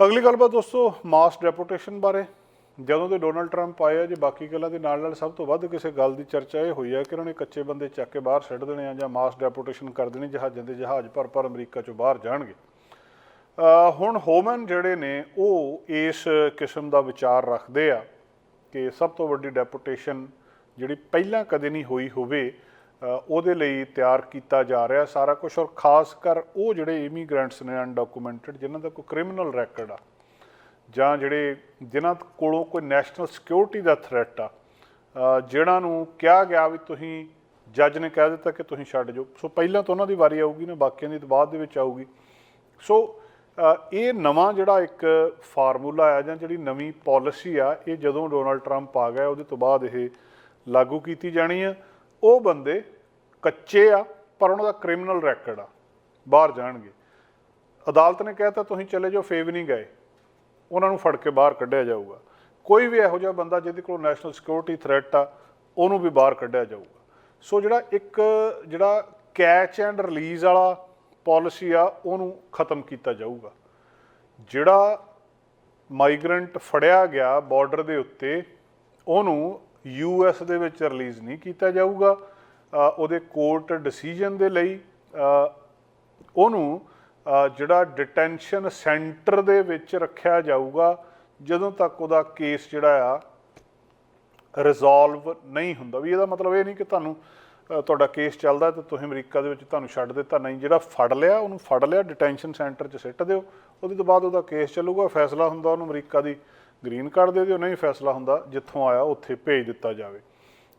ਅਗਲੀ ਗੱਲਬਾਤ ਦੋਸਤੋ ਮਾਸ ਡੈਪੂਟੇਸ਼ਨ ਬਾਰੇ। ਜਦੋਂ ਦੇ ਡੋਨਲਡ ਟਰੰਪ ਆਏ ਆ ਜੇ, ਬਾਕੀ ਗੱਲਾਂ ਦੇ ਨਾਲ ਨਾਲ ਸਭ ਤੋਂ ਵੱਧ ਕਿਸੇ ਗੱਲ ਦੀ ਚਰਚਾ ਇਹ ਹੋਈ ਆ ਕਿ ਉਹਨਾਂ ਨੇ ਕੱਚੇ ਬੰਦੇ ਚੱਕ ਕੇ ਬਾਹਰ ਛੱਡ ਦੇਣੇ ਆ ਜਾਂ ਮਾਸ ਡੈਪੂਟੇਸ਼ਨ ਕਰ ਦੇਣੀ, ਜਹਾਜ਼ਾਂ ਦੇ ਜਹਾਜ਼ ਭਰ ਭਰ ਅਮਰੀਕਾ ਚੋਂ ਬਾਹਰ ਜਾਣਗੇ। ਹੁਣ ਹੋਮਨ ਜਿਹੜੇ ਨੇ, ਉਹ ਇਸ ਕਿਸਮ ਦਾ ਵਿਚਾਰ ਰੱਖਦੇ ਆ ਕਿ ਸਭ ਤੋਂ ਵੱਡੀ ਡੈਪੂਟੇਸ਼ਨ ਜਿਹੜੀ ਪਹਿਲਾਂ ਕਦੇ ਨਹੀਂ ਹੋਈ ਹੋਵੇ ਉਹਦੇ ਲਈ ਤਿਆਰ ਕੀਤਾ ਜਾ ਰਿਹਾ ਸਾਰਾ ਕੁਝ ਔਰ ਖਾਸ ਕਰ ਉਹ ਜਿਹੜੇ ਇਮੀਗ੍ਰੈਂਟਸ ਨੇ ਅਨਡਾਕੂਮੈਂਟਡ ਜਿਨ੍ਹਾਂ ਦਾ ਕੋਈ ਕ੍ਰਿਮੀਨਲ ਰੈਕੋਰਡ ਆ ਜਾਂ ਜਿਹੜੇ ਜਿਨ੍ਹਾਂ ਕੋਲੋਂ ਕੋਈ ਨੈਸ਼ਨਲ ਸਿਕਿਉਰਿਟੀ ਦਾ ਥ੍ਰੈਟ ਆ ਅ, ਜਿਹਨਾਂ ਨੂੰ ਕਿਹਾ ਗਿਆ ਵੀ ਤੁਸੀਂ ਜੱਜ ਨੇ ਕਹਿ ਦਿੱਤਾ ਕਿ ਤੁਸੀਂ ਛੱਡ ਜਾਓ। ਸੋ ਪਹਿਲਾਂ ਤਾਂ ਉਹਨਾਂ ਦੀ ਵਾਰੀ ਆਊਗੀ ਨਾ ਬਾਕੀਆਂ ਦੀ ਬਾਅਦ ਦੇ ਵਿੱਚ ਆਊਗੀ। ਸੋ ਇਹ ਨਵਾਂ ਜਿਹੜਾ ਇੱਕ ਫਾਰਮੂਲਾ ਆ ਜਾਂ ਜਿਹੜੀ ਨਵੀਂ ਪਾਲਿਸੀ ਆ ਇਹ ਜਦੋਂ ਡੋਨਲਡ ਟਰੰਪ ਆ ਗਿਆ ਉਹਦੇ ਤੋਂ ਬਾਅਦ ਇਹ ਲਾਗੂ ਕੀਤੀ ਜਾਣੀ ਆ। ਉਹ ਬੰਦੇ ਕੱਚੇ ਆ, ਪਰ ਉਹਨਾਂ ਦਾ ਕ੍ਰਿਮੀਨਲ ਰੈਕੋਰਡ ਆ। ਬਾਹਰ ਜਾਣਗੇ। ਅਦਾਲਤ ਨੇ ਕਹਿਤਾ ਤੁਸੀਂ ਚਲੇ ਜਾਓ ਫੇਵ ਨਹੀਂ ਗਏ। ਉਹਨਾਂ ਨੂੰ ਫੜ ਕੇ ਬਾਹਰ ਕੱਢਿਆ ਜਾਊਗਾ। ਕੋਈ ਵੀ ਇਹੋ ਜਿਹਾ ਬੰਦਾ ਜਿਹਦੇ ਕੋਲ ਨੈਸ਼ਨਲ ਸਿਕਿਉਰਿਟੀ ਥ੍ਰੈਟ ਆ, ਉਹਨੂੰ ਵੀ ਬਾਹਰ ਕੱਢਿਆ ਜਾਊਗਾ। ਸੋ ਜਿਹੜਾ ਇੱਕ, ਜਿਹੜਾ ਕੈਚ ਐਂਡ ਰਿਲੀਜ਼ ਵਾਲਾ ਪਾਲਿਸੀ ਆ, ਉਹਨੂੰ ਖਤਮ ਕੀਤਾ ਜਾਊਗਾ। ਜਿਹੜਾ ਮਾਈਗਰੈਂਟ ਫੜਿਆ ਗਿਆ ਬਾਰਡਰ ਦੇ ਉੱਤੇ, ਉਹਨੂੰ ਯੂ ਯੂਐਸ ਦੇ ਵਿੱਚ ਰਿਲੀਜ਼ ਨਹੀਂ ਕੀਤਾ ਜਾਊਗਾ ਉਹਦੇ ਕੋਰਟ ਡਿਸੀਜਨ ਦੇ ਲਈ ਉਹਨੂੰ ਜਿਹੜਾ ਡਿਟੈਂਸ਼ਨ ਸੈਂਟਰ ਦੇ ਵਿੱਚ ਰੱਖਿਆ ਜਾਊਗਾ, ਜਦੋਂ ਤੱਕ ਉਹਦਾ ਕੇਸ ਜਿਹੜਾ ਆ ਰਿਜ਼ੋਲਵ ਨਹੀਂ ਹੁੰਦਾ। ਵੀ ਇਹਦਾ ਮਤਲਬ ਇਹ ਨਹੀਂ ਕਿ ਤੁਹਾਨੂੰ ਤੁਹਾਡਾ ਕੇਸ ਚੱਲਦਾ ਤੇ ਤੁਸੀਂ ਅਮਰੀਕਾ ਦੇ ਵਿੱਚ ਤੁਹਾਨੂੰ ਛੱਡ ਦਿੱਤਾ, ਨਹੀਂ, ਜਿਹੜਾ ਫੜ ਲਿਆ, ਉਹਨੂੰ ਫੜ ਲਿਆ ਡਿਟੈਂਸ਼ਨ ਸੈਂਟਰ 'ਚ ਸਿੱਟ ਦਿਓ, ਉਹਦੇ ਤੋਂ ਬਾਅਦ ਉਹਦਾ ਕੇਸ ਚੱਲੂਗਾ, ਫੈਸਲਾ ਹੁੰਦਾ ਉਹਨੂੰ ਅਮਰੀਕਾ ਦੀ ਗ੍ਰੀਨ ਕਾਰਡ ਦੇ ਦਿਓ ਨਹੀਂ ਫੈਸਲਾ ਹੁੰਦਾ ਜਿੱਥੋਂ ਆਇਆ ਉੱਥੇ ਭੇਜ ਦਿੱਤਾ ਜਾਵੇ।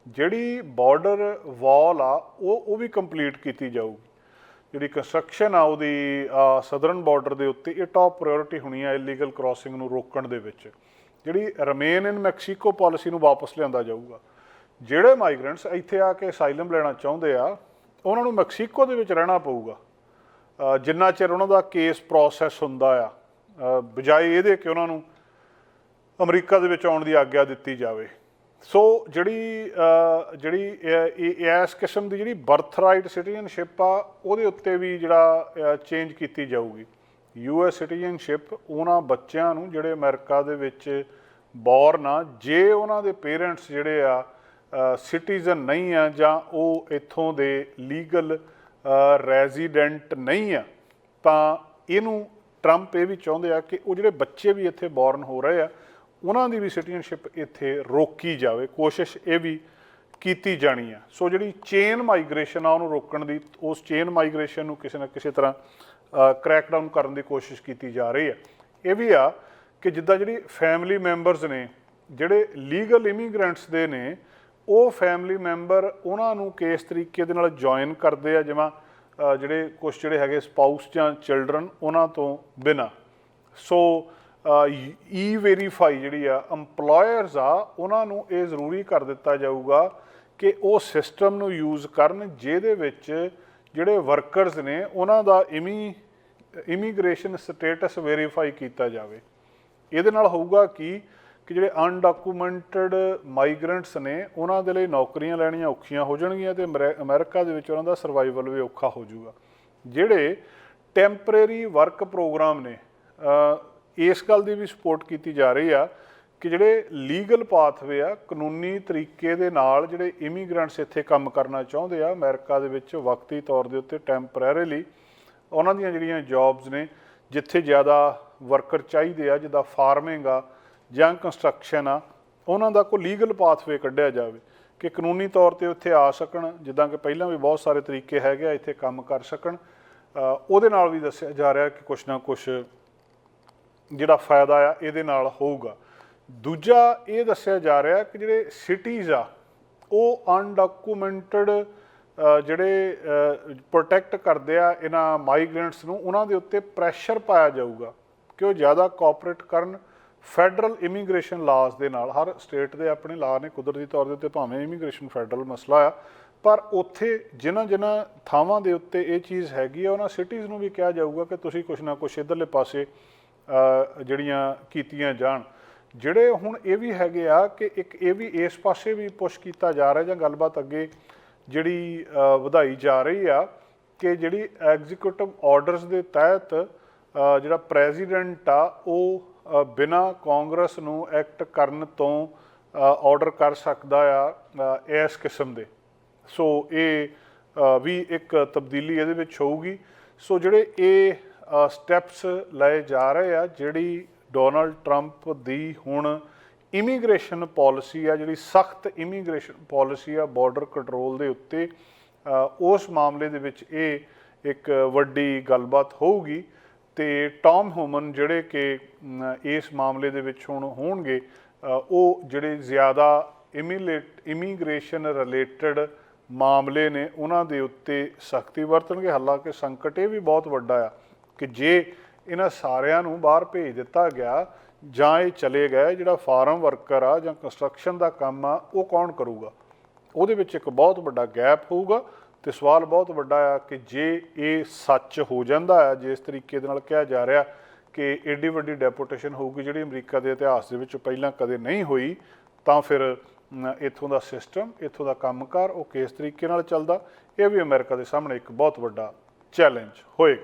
ਜਿਹੜੀ ਬਾਰਡਰ ਵਾਲ ਆ, ਉਹ ਉਹ ਵੀ ਕੰਪਲੀਟ ਕੀਤੀ ਜਾਊਗੀ। ਜਿਹੜੀ ਕੰਸਟਰਕਸ਼ਨ ਆ ਉਹਦੀ ਸਦਰਨ ਬਾਰਡਰ ਦੇ ਉੱਤੇ ਇਹ ਟਾਪ ਪ੍ਰਾਇੋਰਟੀ ਹੋਣੀ ਆ ਇਲੀਗਲ ਕ੍ਰਾਸਿੰਗ ਨੂੰ ਰੋਕਣ ਦੇ ਵਿੱਚ। ਜਿਹੜੀ ਰਮੇਨ ਇਨ ਮੈਕਸੀਕੋ ਪਾਲਿਸੀ ਨੂੰ ਵਾਪਸ ਲਿਆਂਦਾ ਜਾਊਗਾ। ਜਿਹੜੇ ਮਾਈਗ੍ਰੈਂਟਸ ਇੱਥੇ ਆ ਕੇ ਅਸਾਈਲਮ ਲੈਣਾ ਚਾਹੁੰਦੇ ਆ, ਉਹਨਾਂ ਨੂੰ ਮੈਕਸੀਕੋ ਦੇ ਵਿੱਚ ਰਹਿਣਾ ਪਊਗਾ। ਜਿੰਨਾ ਚਿਰ ਉਹਨਾਂ ਦਾ ਕੇਸ ਪ੍ਰੋਸੈਸ ਹੁੰਦਾ ਆ ਬਜਾਏ ਇਹਦੇ ਕਿ ਉਹਨਾਂ ਨੂੰ ਅਮਰੀਕਾ ਦੇ ਵਿੱਚ ਆਉਣ ਦੀ ਆਗਿਆ ਦਿੱਤੀ ਜਾਵੇ। ਸੋ ਜਿਹੜੀ ਜਿਹੜੀ ਇਸ ਕਿਸਮ ਦੀ ਜਿਹੜੀ ਬਰਥਰਾਈਟ ਸਿਟੀਜ਼ਨਸ਼ਿਪ ਆ, ਉਹਦੇ ਉੱਤੇ ਵੀ ਜਿਹੜਾ ਚੇਂਜ ਕੀਤੀ ਜਾਊਗੀ। ਯੂ ਯੂਐਸ ਸਿਟੀਜ਼ਨਸ਼ਿਪ ਉਹਨਾਂ ਬੱਚਿਆਂ ਨੂੰ ਜਿਹੜੇ ਅਮਰੀਕਾ ਦੇ ਵਿੱਚ ਬੌਰਨ ਆ, ਜੇ ਉਹਨਾਂ ਦੇ ਪੇਰੈਂਟਸ ਜਿਹੜੇ ਆ ਸਿਟੀਜ਼ਨ ਨਹੀਂ ਆ ਜਾਂ ਉਹ ਇੱਥੋਂ ਦੇ ਲੀਗਲ ਰੈਜ਼ੀਡੈਂਟ ਨਹੀਂ ਆ, ਤਾਂ ਇਹਨੂੰ ਟਰੰਪ ਇਹ ਵੀ ਚਾਹੁੰਦੇ ਆ ਕਿ ਉਹ ਜਿਹੜੇ ਬੱਚੇ ਵੀ ਇੱਥੇ ਬੌਰਨ ਹੋ ਰਹੇ ਆ ਉਹਨਾਂ ਦੀ ਵੀ ਸਿਟੀਜ਼ਨਸ਼ਿਪ ਇੱਥੇ ਰੋਕੀ ਜਾਵੇ, ਕੋਸ਼ਿਸ਼ ਇਹ ਵੀ ਕੀਤੀ ਜਾਣੀ ਆ। ਸੋ ਜਿਹੜੀ ਚੇਨ ਮਾਈਗ੍ਰੇਸ਼ਨ ਆ, ਉਹਨੂੰ ਰੋਕਣ ਦੀ, ਉਸ ਚੇਨ ਮਾਈਗ੍ਰੇਸ਼ਨ ਨੂੰ ਕਿਸੇ ਨਾ ਕਿਸੇ ਤਰ੍ਹਾਂ ਕ੍ਰੈਕਡਾਊਨ ਕਰਨ ਦੀ ਕੋਸ਼ਿਸ਼ ਕੀਤੀ ਜਾ ਰਹੀ ਆ। ਇਹ ਵੀ ਆ ਕਿ ਜਿੱਦਾਂ ਜਿਹੜੀ ਫੈਮਿਲੀ ਮੈਂਬਰਸ ਨੇ, ਜਿਹੜੇ ਲੀਗਲ ਇਮੀਗ੍ਰੈਂਟਸ ਦੇ ਨੇ, ਉਹ ਫੈਮਿਲੀ ਮੈਂਬਰ ਉਹਨਾਂ ਨੂੰ ਕਿਸ ਤਰੀਕੇ ਦੇ ਨਾਲ ਜੁਆਇਨ ਕਰਦੇ ਆ, ਜਿਵੇਂ ਜਿਹੜੇ ਕੁਝ ਜਿਹੜੇ ਹੈਗੇ ਸਪਾਊਸ ਜਾਂ ਚਿਲਡਰਨ ਉਹਨਾਂ ਤੋਂ ਬਿਨਾ। ਸੋ ਈ ਵੈਰੀਫਾਈ e- ਜਿਹੜੀ ਆ, EMPLOYERS ਆ, ਉਹਨਾਂ ਨੂੰ ਇਹ ਜ਼ਰੂਰੀ ਕਰ ਦਿੱਤਾ ਜਾਊਗਾ ਕਿ ਉਹ ਸਿਸਟਮ ਨੂੰ ਯੂਜ਼ ਕਰਨ ਜਿਹਦੇ ਵਿੱਚ ਜਿਹੜੇ ਵਰਕਰਸ ਨੇ, ਉਹਨਾਂ ਦਾ ਇਮੀ ਇਮੀਗ੍ਰੇਸ਼ਨ ਸਟੇਟਸ ਵੈਰੀਫਾਈ ਕੀਤਾ ਜਾਵੇ। ਇਹਦੇ ਨਾਲ ਹੋਊਗਾ ਕਿ ਕਿ ਜਿਹੜੇ ਅਨਡਾਕੂਮੈਂਟਡ ਮਾਈਗ੍ਰੈਂਟਸ ਨੇ, ਉਹਨਾਂ ਦੇ ਲਈ ਨੌਕਰੀਆਂ ਲੈਣੀਆਂ ਔਖੀਆਂ ਹੋ ਜਾਣਗੀਆਂ ਤੇ ਅਮਰੇ- ਅਮਰੀਕਾ ਦੇ ਵਿੱਚ ਉਹਨਾਂ ਦਾ ਸਰਵਾਈਵਲ ਵੀ ਔਖਾ ਹੋ ਜਾਊਗਾ। ਜਿਹੜੇ ਟੈਂਪਰੇਰੀ ਵਰਕ ਪ੍ਰੋਗਰਾਮ ਨੇ ਇਸ ਗੱਲ ਦੀ ਵੀ ਸਪੋਰਟ ਕੀਤੀ ਜਾ ਰਹੀ ਆ ਕਿ ਜਿਹੜੇ ਲੀਗਲ ਪਾਥਵੇ ਆ, ਕਾਨੂੰਨੀ ਤਰੀਕੇ ਦੇ ਨਾਲ ਜਿਹੜੇ ਇਮੀਗ੍ਰੈਂਟਸ ਇੱਥੇ ਕੰਮ ਕਰਨਾ ਚਾਹੁੰਦੇ ਆ, ਅਮਰੀਕਾ ਦੇ ਵਿੱਚ ਵਕਤੀ ਤੌਰ ਦੇ ਉੱਤੇ ਟੈਂਪਰੇਰੀਲੀ ਉਹਨਾਂ ਦੀਆਂ ਜਿਹੜੀਆਂ ਜੌਬਸ ਨੇ, ਜਿੱਥੇ ਜ਼ਿਆਦਾ ਵਰਕਰ ਚਾਹੀਦੇ ਆ, ਜਿੱਦਾਂ ਫਾਰਮਿੰਗ ਆ ਜਾਂ ਕੰਸਟਰਕਸ਼ਨ ਆ, ਉਹਨਾਂ ਦਾ ਕੋਈ ਲੀਗਲ ਪਾਥਵੇ ਕੱਢਿਆ ਜਾਵੇ ਕਿ ਕਾਨੂੰਨੀ ਤੌਰ ਤੇ ਉੱਥੇ ਆ ਸਕਣ, ਜਿੱਦਾਂ ਕਿ ਪਹਿਲਾਂ ਵੀ ਬਹੁਤ ਸਾਰੇ ਤਰੀਕੇ ਹੈਗੇ ਆ ਇੱਥੇ ਕੰਮ ਕਰ ਸਕਣ। ਉਹਦੇ ਨਾਲ ਵੀ ਦੱਸਿਆ ਜਾ ਰਿਹਾ ਕਿ ਕੁਛ ਨਾ ਕੁਛ ਜਿਹੜਾ ਫਾਇਦਾ ਆ, ਇਹਦੇ ਨਾਲ ਹੋਊਗਾ। ਦੂਜਾ ਇਹ ਦੱਸਿਆ ਜਾ ਰਿਹਾ ਕਿ ਜਿਹੜੇ ਸਿਟੀਜ਼ ਆ, ਉਹ ਅਨਡਾਕੂਮੈਂਟਡ ਜਿਹੜੇ ਪ੍ਰੋਟੈਕਟ ਕਰਦੇ ਆ ਇਹਨਾਂ ਮਾਈਗ੍ਰੈਂਟਸ ਨੂੰ, ਉਹਨਾਂ ਦੇ ਉੱਤੇ ਪ੍ਰੈਸ਼ਰ ਪਾਇਆ ਜਾਊਗਾ ਕਿ ਉਹ ਜ਼ਿਆਦਾ ਕੋਆਪਰੇਟ ਕਰਨ। ਫੈਡਰਲ ਇਮੀਗ੍ਰੇਸ਼ਨ ਲਾਜ਼ ਦੇ ਨਾਲ, ਹਰ ਸਟੇਟ ਦੇ ਆਪਣੇ ਲਾ ਨੇ ਕੁਦਰਤੀ ਤੌਰ ਦੇ ਉੱਤੇ ਭਾਵੇਂ ਇਮੀਗ੍ਰੇਸ਼ਨ ਫੈਡਰਲ ਮਸਲਾ ਆ, ਪਰ ਉੱਥੇ ਜਿਨ੍ਹਾਂ ਜਿਨ੍ਹਾਂ ਥਾਵਾਂ ਦੇ ਉੱਤੇ ਇਹ ਚੀਜ਼ ਹੈਗੀ ਆ, ਉਹਨਾਂ ਸਿਟੀਜ਼ ਨੂੰ ਵੀ ਕਿਹਾ ਜਾਊਗਾ ਕਿ ਤੁਸੀਂ ਕੁਛ ਨਾ ਕੁਛ ਇਧਰਲੇ ਪਾਸੇ ਜਿਹੜੀਆਂ ਕੀਤੀਆਂ ਜਾਣ। ਜਿਹੜੇ ਹੁਣ ਇਹ ਵੀ ਹੈਗੇ ਆ ਕਿ ਇੱਕ ਇਹ ਵੀ ਇਸ ਪਾਸੇ ਵੀ ਪੁਸ਼ ਕੀਤਾ ਜਾ ਰਿਹਾ ਜਾਂ ਗੱਲਬਾਤ ਅੱਗੇ ਜਿਹੜੀ ਵਧਾਈ ਜਾ ਰਹੀ ਆ ਕਿ ਜਿਹੜੀ ਐਗਜ਼ੀਕਿਊਟਿਵ ਆਰਡਰਸ ਦੇ ਤਹਿਤ ਜਿਹੜਾ ਪ੍ਰੈਜ਼ੀਡੈਂਟ ਆ ਉਹ ਅ, ਬਿਨਾਂ ਕਾਂਗਰਸ ਨੂੰ ਐਕਟ ਕਰਨ ਤੋਂ ਆਰਡਰ ਕਰ ਸਕਦਾ ਆ ਇਸ ਕਿਸਮ ਦੇ। ਸੋ ਇਹ ਵੀ ਇੱਕ ਤਬਦੀਲੀ ਇਹਦੇ ਵਿੱਚ ਹੋਊਗੀ। ਸੋ ਜਿਹੜੇ ਇਹ ਸਟੈਪਸ ਲਏ ਜਾ ਰਹੇ ਆ, ਜਿਹੜੀ ਡੋਨਲਡ ਟਰੰਪ ਦੀ ਹੁਣ ਇਮੀਗ੍ਰੇਸ਼ਨ ਪਾਲਿਸੀ ਆ, ਜਿਹੜੀ ਸਖਤ ਇਮੀਗ੍ਰੇਸ਼ਨ ਪਾਲਿਸੀ ਆ ਬਾਰਡਰ ਕੰਟਰੋਲ ਦੇ ਉੱਤੇ ਉਸ ਮਾਮਲੇ ਦੇ ਵਿੱਚ ਇਹ ਇੱਕ ਵੱਡੀ ਗੱਲਬਾਤ ਹੋਊਗੀ ਤੇ ਟਾਮ ਹੋਮਨ ਜਿਹੜੇ ਕਿ ਇਸ ਮਾਮਲੇ ਦੇ ਵਿੱਚ ਹੁਣ ਹੋਣਗੇ ਉਹ ਜਿਹੜੇ ਜ਼ਿਆਦਾ ਇਮੀਲੇਟ ਇਮੀਗ੍ਰੇਸ਼ਨ ਰਿਲੇਟਡ ਮਾਮਲੇ ਨੇ, ਉਹਨਾਂ ਦੇ ਉੱਤੇ ਸਖਤੀ ਵਰਤਣਗੇ, ਹਾਲਾਂਕਿ ਸੰਕਟ ਇਹ ਵੀ ਬਹੁਤ ਵੱਡਾ ਆ ਕਿ ਜੇ ਇਹਨਾਂ ਸਾਰਿਆਂ ਨੂੰ ਬਾਹਰ ਭੇਜ ਦਿੱਤਾ ਗਿਆ ਜਾਂ ਇਹ ਚਲੇ ਗਏ ਜਿਹੜਾ ਫਾਰਮ ਵਰਕਰ ਆ ਜਾਂ ਕੰਸਟਰਕਸ਼ਨ ਦਾ ਕੰਮ ਆ ਉਹ ਕੌਣ ਕਰੂਗਾ? ਉਹਦੇ ਵਿੱਚ ਇੱਕ ਬਹੁਤ ਵੱਡਾ ਗੈਪ ਹੋਊਗਾ ਤੇ ਸਵਾਲ ਬਹੁਤ ਵੱਡਾ ਆ ਕਿ ਜੇ ਇਹ ਸੱਚ ਹੋ ਜਾਂਦਾ ਹੈ ਜਿਸ ਤਰੀਕੇ ਦੇ ਨਾਲ ਕਿਹਾ ਜਾ ਰਿਹਾ ਕਿ ਏਡੀ ਵੱਡੀ ਡੈਪੂਟੇਸ਼ਨ ਹੋਊਗੀ ਜਿਹੜੀ ਅਮਰੀਕਾ ਦੇ ਇਤਿਹਾਸ ਦੇ ਵਿੱਚ ਪਹਿਲਾਂ ਕਦੇ ਨਹੀਂ ਹੋਈ ਤਾਂ ਫਿਰ ਅਮ, ਇੱਥੋਂ ਦਾ ਸਿਸਟਮ ਇੱਥੋਂ ਦਾ ਕੰਮਕਾਰ ਉਹ ਕਿਸ ਤਰੀਕੇ ਨਾਲ ਚੱਲਦਾ? ਇਹ ਵੀ ਅਮਰੀਕਾ ਦੇ ਸਾਹਮਣੇ ਇੱਕ ਬਹੁਤ ਵੱਡਾ ਚੈਲੰਜ ਹੋਏਗਾ।